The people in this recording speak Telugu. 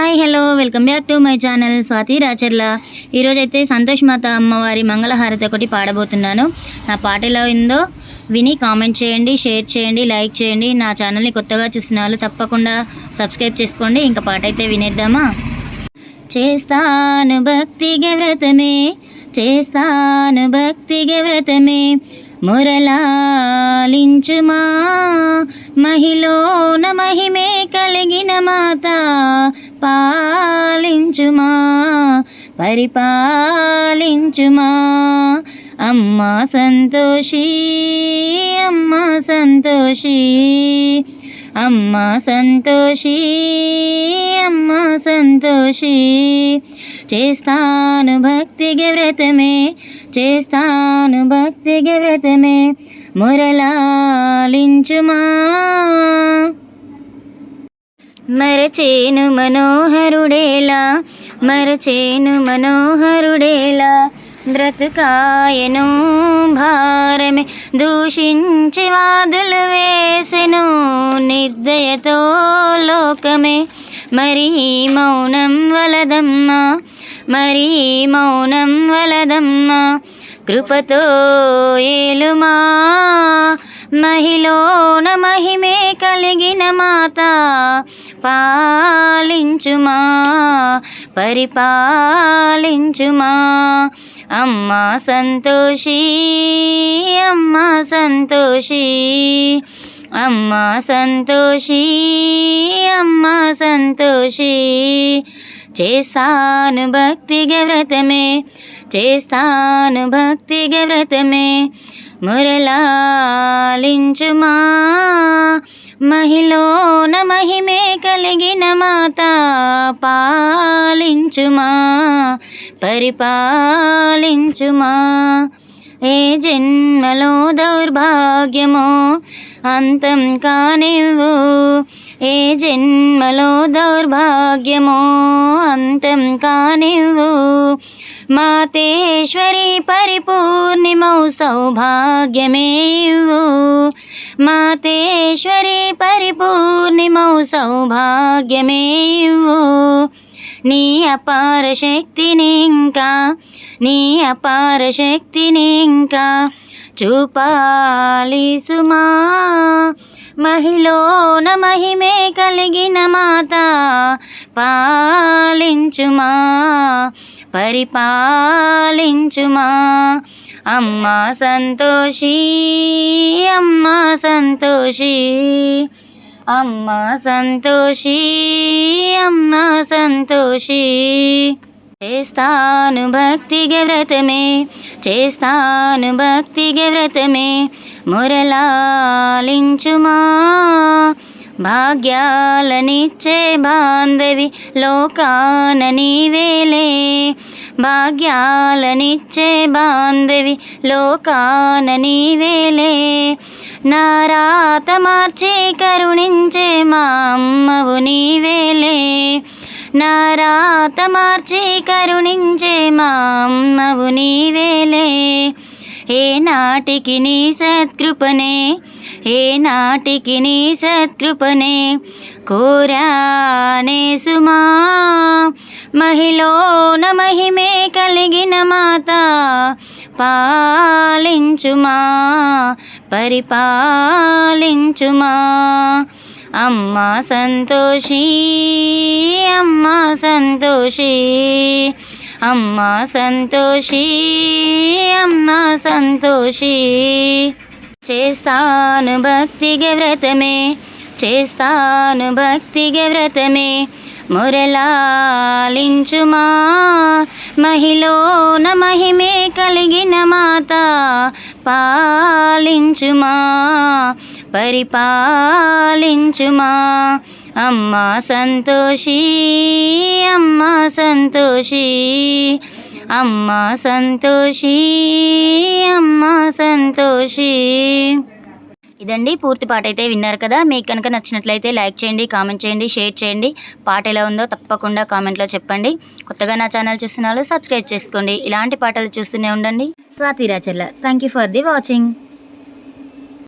Hi hello welcome back to my channel Swathi Racharla. ఈరోజైతే సంతోష్ మాత అమ్మవారి మంగళహారతి ఒకటి పాడబోతున్నాను. నా పాట ఎలా ఉందో విని కామెంట్ చేయండి షేర్ చేయండి లైక్ చేయండి. నా ఛానల్ని కొత్తగా చూసిన వాళ్ళు తప్పకుండా సబ్స్క్రైబ్ చేసుకోండి. ఇంకా పాట అయితే వినేద్దామా? చేస్తాను భక్తిగా వ్రతమే చేస్తాను భక్తిగా వ్రతమే. మురళాలించుమా మహిళ మహిమే కలిగిన మాత. పాలించుమా పరిపాలించుమా. అమ్మా సంతోషి అమ్మా సంతోషి. అమ్మా సంతోషి అమ్మా సంతోషి. చేస్తాను భక్తికి వ్రతమే చేస్తాను భక్తికి వ్రతమే మురళాలించుమా. మరచేను మనోహరుడేలా మరచేను మనోహరుడేలా బ్రతుకాయను భారమే దూషించి వాదులు వేసెను నిర్దయతో లోకమే మరి మౌనం వలదమ్మా మరి మౌనం వలదమ్మా కృపతో ఏలుమా మహిలోన మహిమే కలిగిన మాత పాలించుమా పరిపాలించుమా. అమ్మా సంతోషి అమ్మా సంతోషి అమ్మా సంతోషి అమ్మా సంతోషి. చేస్తాను భక్తిగా వ్రతమే చేస్తాను భక్తిగా వ్రతమే మురళాలించుమా. మహిళన మహిమే కలిగిన మాత పాలించుమా. పరిపాలించుమా. ఏ జన్మలో దౌర్భాగ్యమో అంతం కానివ్వు. ఏ జన్మలో దౌర్భాగ్యమో అంతం కానివ్వు. మాతేశ్వరి పరిపూర్ణిమౌ సౌభాగ్యమేవు మాతేశ్వరి పరిపూర్ణిమౌ సౌభాగ్యమేవు నీ అపార శక్తిని ఇంకా నీ అపార శక్తిని ఇంకా చూపాలి సుమా మహిళన మహిమే కలిగిన మాత పాలించుమా. పరిపాలించుమా? అమ్మా సంతోషి అమ్మా సంతోషి. అమ్మా సంతోషి అమ్మా సంతోషి. చేస్తాను భక్తిగా వ్రతమే చేస్తాను భక్తిగా వ్రతమే మురళాలించుమా? భాగ్యాలనిచ్చే బాంధవి లోకాన నీవేలే. భాగ్యాలనిచ్చే బాంధవి లోకాన నీవేలే. నారాత మార్చి కరుణించే మా అమ్మవు నీవేలే. నారాత మార్చి కరుణించే మా అమ్మవు నీవేలే. ఏ నాటికి నీ సత్కృపనే ఏ నాటికి నీ సత్కృపనే కోరానే సుమా. మహిళన మహిమే కలిగిన మాత పాలించుమా పరిపాలించుమా. అమ్మా సంతోషి అమ్మా సంతోషి. అమ్మా సంతోషి అమ్మా సంతోషి. చేస్తాను భక్తిగ వ్రతమే చేస్తాను భక్తిగ వ్రతమే. మురళాలించుమా మహిలోన మహిమే కలిగిన మాత పాలించుమా పరిపాలించుమా. అమ్మా సంతోషి అమ్మా సంతోషి అమ్మా సంతోషి. సంతోషి ఇదండి పూర్తి పాట అయితే విన్నారు కదా. మీకు కనుక నచ్చినట్లయితే లైక్ చేయండి కామెంట్ చేయండి షేర్ చేయండి. పాట ఎలా ఉందో తప్పకుండా కామెంట్లో చెప్పండి. కొత్తగా నా ఛానల్ చూస్తున్న వాళ్ళు సబ్స్క్రైబ్ చేసుకోండి. ఇలాంటి పాటలు చూస్తూనే ఉండండి. Swathi Racharla thank you for the watching